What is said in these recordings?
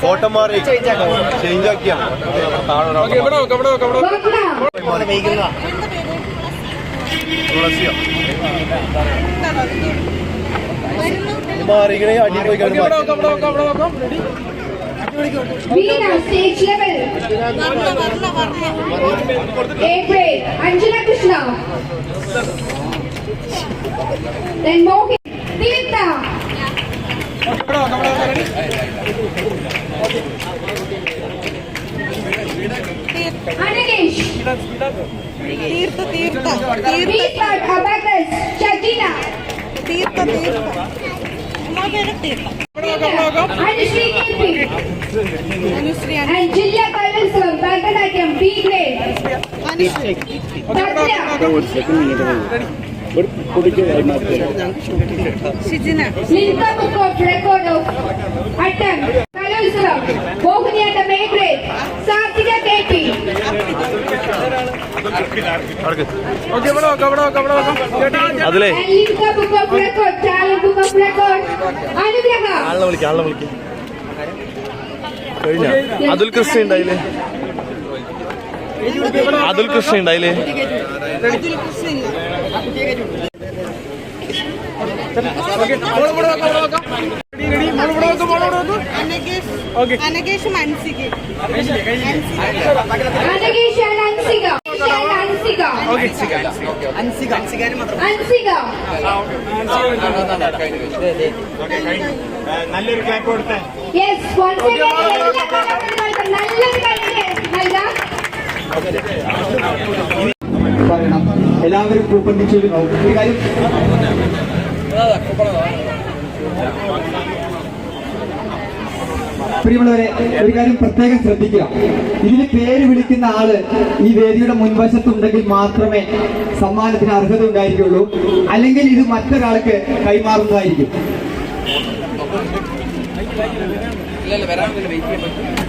Photo മാറി change ആക്കിയാ മാറിക്കണേ അടി പോയി കാണുമ്പോ വീണ Eighth grade, Anjana Krishna. Then Mohit, Divita. Anish. Tirtha, Tirtha. Tirtha, Abacus, Shakina. Tirtha, Tirtha. Anushree Kirti. Anushree, Anushree. Kalolsavam Mohiniyattam grade Sathvika K P അതിലേ ആളിനെ വിളിക്കാം ആളിനെ വിളിക്കാം. കഴിഞ്ഞ? അതുൽ കൃഷ്ണ ഉണ്ടായില്ലേ അതുൽ കൃഷ്ണ ഉണ്ടായില്ലേ? അതുൽ കൃഷ്ണ അനകേഷ് മൻസിക്ക് അനകേഷ് അൻസിക അൻസിക അൻസിക നല്ലൊരു ക്ലാപ്പ് കൊടുത്തേ നല്ലൊരു പറയണം എല്ലാവരും പൂപ്പന്തിച്ചിരുന്നു ഒരു കാര്യം പ്രിയമുള്ളവരെ ഒരു കാര്യം പ്രത്യേകം ശ്രദ്ധിക്കുക. ഇതിന് പേര് വിളിക്കുന്ന ആൾ ഈ വേദിയുടെ മുൻവശത്തുണ്ടെങ്കിൽ മാത്രമേ സമ്മാനത്തിന് അർഹത ഉണ്ടായിരിക്കുള്ളൂ. അല്ലെങ്കിൽ ഇത് മറ്റൊരാൾക്ക് കൈമാറുന്നതായിരിക്കും. വെയിറ്റ്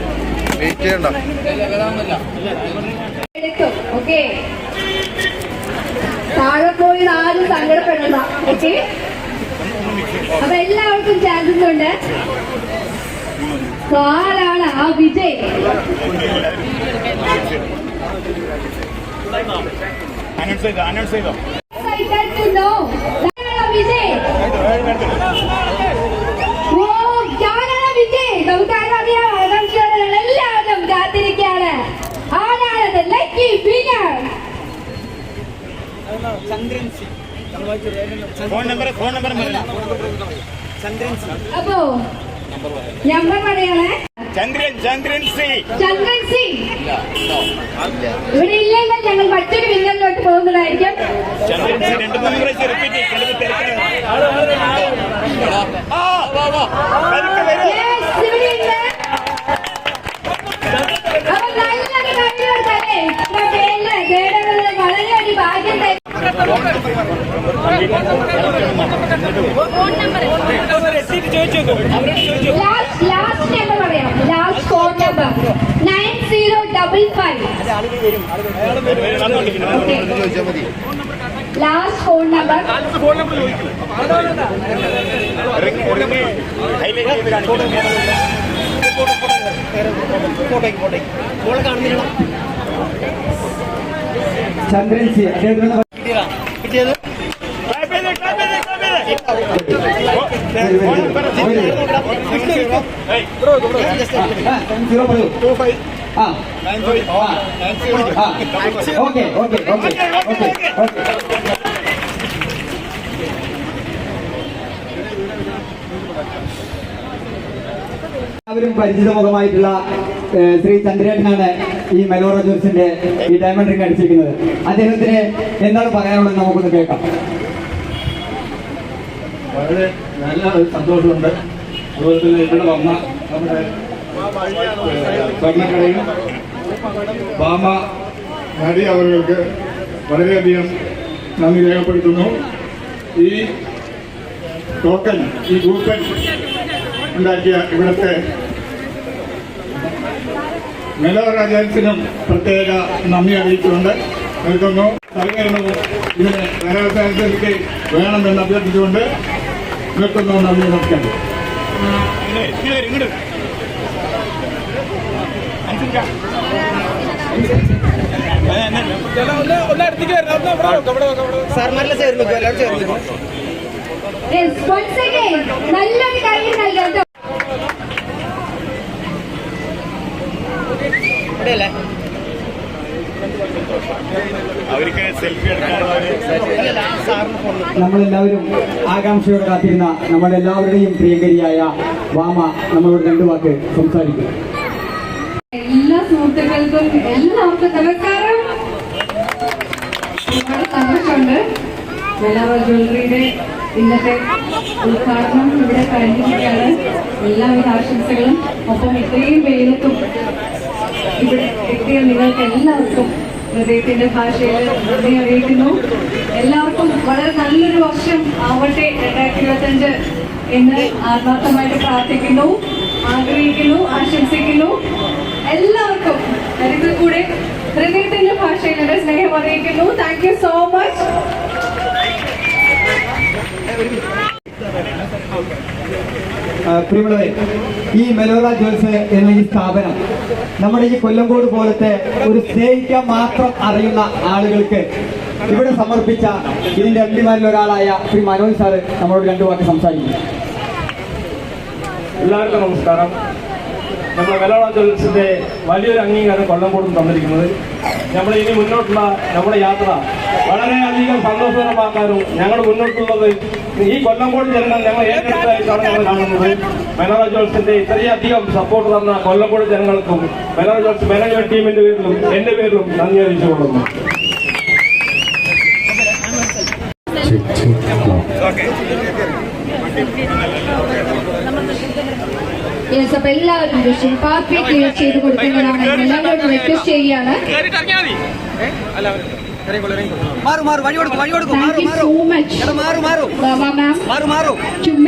ചെയ്യണ്ട എടുക്കും ഓക്കെ. താഴെ പോയി ആരും സങ്കടപ്പെടണ്ട. ഓക്കെ. അപ്പൊ എല്ലാവർക്കും ചാൻസസ് ഉണ്ട്. ആരാണ് ആ വിജയ്? അനൗൺസ് ചെയ്തോ അനൗൺസ് ചെയ്തോ. Vijay? Phone number phone number അപ്പോ നമ്പർ പറയണേ ചന്ദ്രൻ ചന്ദ്രൻ സി ചന്ദ്രൻ സിംഗ്. ഇവിടെ ഇല്ലെങ്കിൽ ഞങ്ങൾ മറ്റൊരു വിന്നറിലോട്ട് പോകുന്നതായിരിക്കും. ചന്ദ്രൻ സിംഗ് രണ്ട് മൂന്ന് പ്രാവശ്യം റിപ്പീറ്റ് ചിലത് തിരക്കാണ് കാണിക്കുന്നു ചന്ദ്രൻ സി അദ്ദേഹത്തിന് ക്ലാപ്പ് ചെയ്ത് ക്ലാപ്പ് ചെയ്ത് ക്ലാപ്പ് ചെയ്ത് ഫോൺ നമ്പർ സീറോ പറയൂ two five ah nine five nine zero ah okay okay okay okay okay എല്ലാവരും പരിചിത മുഖമായിട്ടുള്ള ഏഹ്, ശ്രീ ചന്ദ്രേട്ടനാണ് ഈ മെലോറ ജോസിന്റെ ഈ ഡയമണ്ട് റിംഗ് അടിച്ചിരിക്കുന്നത്. അദ്ദേഹത്തിന് എന്താണ് പറയാനുള്ളത് നമുക്കൊന്ന് കേൾക്കാം. വളരെ നല്ല ഒരു സന്തോഷമുണ്ട്. അതുപോലെ തന്നെ ഇവിടെ വന്ന നമ്മുടെ സ്വർണക്കടയും ബാമ നടി അവർക്ക് വളരെയധികം നന്ദി രേഖപ്പെടുത്തുന്നു. ഈ ടോക്കൺ ഈ ഗ്രൂപ്പൻ ഉണ്ടാക്കിയ ഇവിടുത്തെ മേലോരാജാത്തിനും പ്രത്യേക നന്ദി അറിയിച്ചുകൊണ്ട് നിൽക്കുന്നു. സഹകരണവും ഇതിന് മേലോരാജാത്തിലേക്ക് വേണമെന്ന് അഭ്യർത്ഥിച്ചുകൊണ്ട് നിൽക്കുന്നു. നന്ദി നമസ്കാരം. ഇങ്ങോട്ട് ചേർന്നു എല്ലാവരും ചേർന്നു നല്ലൊരു കൈ നൽകാം അവർക്ക് സെൽഫി നമ്മളെല്ലാവരും ആകാംക്ഷയോടെ കാത്തിരുന്ന നമ്മുടെ എല്ലാവരുടെയും പ്രിയങ്കരിയായ വാമ നമ്മളോട് രണ്ടു വാക്ക് സംസാരിക്കും. എല്ലാ സുഹൃത്തുക്കൾക്കും എല്ലാവർക്കും നമസ്കാരം. ഒരുപാട് സന്തോഷമുണ്ട്. വെലാവ ജ്വല്ലറിയുടെ ഇന്നത്തെ ഉദ്ഘാടനം ഇവിടെ കഴിഞ്ഞിരിക്കുകയാണ്. എല്ലാവിധ ആശംസകളും. ഒപ്പം ഇത്രയും വെയിലത്തും ഇവിടെ എത്തിയ നിങ്ങൾക്ക് എല്ലാവർക്കും ഹൃദയത്തിന്റെ ഭാഷയിൽ നന്ദി അറിയിക്കുന്നു. എല്ലാവർക്കും വളരെ നല്ലൊരു വർഷം ആവട്ടെ രണ്ടായിരത്തി ഇരുപത്തഞ്ച് എന്ന് ആത്മാർത്ഥമായിട്ട് പ്രാർത്ഥിക്കുന്നു ആഗ്രഹിക്കുന്നു ആശംസിക്കുന്നു. എല്ലാവർക്കും ഒരിക്കൽ കൂടെ ഹൃദയത്തിന്റെ ഭാഷയിൽ എന്റെ സ്നേഹം അറിയിക്കുന്നു. താങ്ക് യു സോ മച്ച് പ്രിയമുള്ളവരെ ഈ മെലോറ ജ്വൽസ് എന്ന ഈ സ്ഥാപനം നമ്മുടെ ഈ കൊല്ലങ്കോട് പോലത്തെ ഒരു സ്നേഹിക്കാൻ മാത്രം അറിയുന്ന ആളുകൾക്ക് ഇവിടെ സമർപ്പിച്ച ഇതിന്റെ എംഡിമാരിൽ ഒരാളായ ശ്രീ മനോജ് സാറ് നമ്മളോട് രണ്ടു വാക്ക് സംസാരിക്കും എല്ലാവർക്കും നമസ്കാരം. നമ്മുടെ വെലോള ജോലിസിന്റെ വലിയൊരു അംഗീകാരം കൊല്ലംകോടും തന്നിരിക്കുന്നത്. നമ്മൾ ഇനി മുന്നോട്ടുള്ള നമ്മുടെ യാത്ര വളരെയധികം സന്തോഷകരമാക്കാനും ഞങ്ങൾ മുന്നോട്ടുള്ളത് ഈ കൊല്ലംകോട് ജനങ്ങൾ ഞങ്ങൾ ഏറ്റെടുത്തായിട്ടാണ് ഞങ്ങൾ കാണുന്നത്? മെനറ ജോൾസിന്റെ ഇത്രയധികം സപ്പോർട്ട് തന്ന കൊല്ലംകോട് ജനങ്ങൾക്കും മെനറ ജോൾസ് മാനേജ്മെന്റ് ടീമിന്റെ പേരിലും എന്റെ പേരിലും നന്ദി അറിയിച്ചുകൊള്ളുന്നു. യെസ് അപ്പൊ എല്ലാവരും ശില്പാപ്പി ക്ലിയർ ചെയ്ത് കൊടുക്കുന്നതാണ്. എല്ലാവരോടും റിക്വസ്റ്റ് ചെയ്യുകയാണ്. മാറു മാറു വഴി കൊടുക്കും വഴി കൊടുക്കും. മാറു സോ മച്ച് മാറു മാറു. മാറു ചുമ്മാ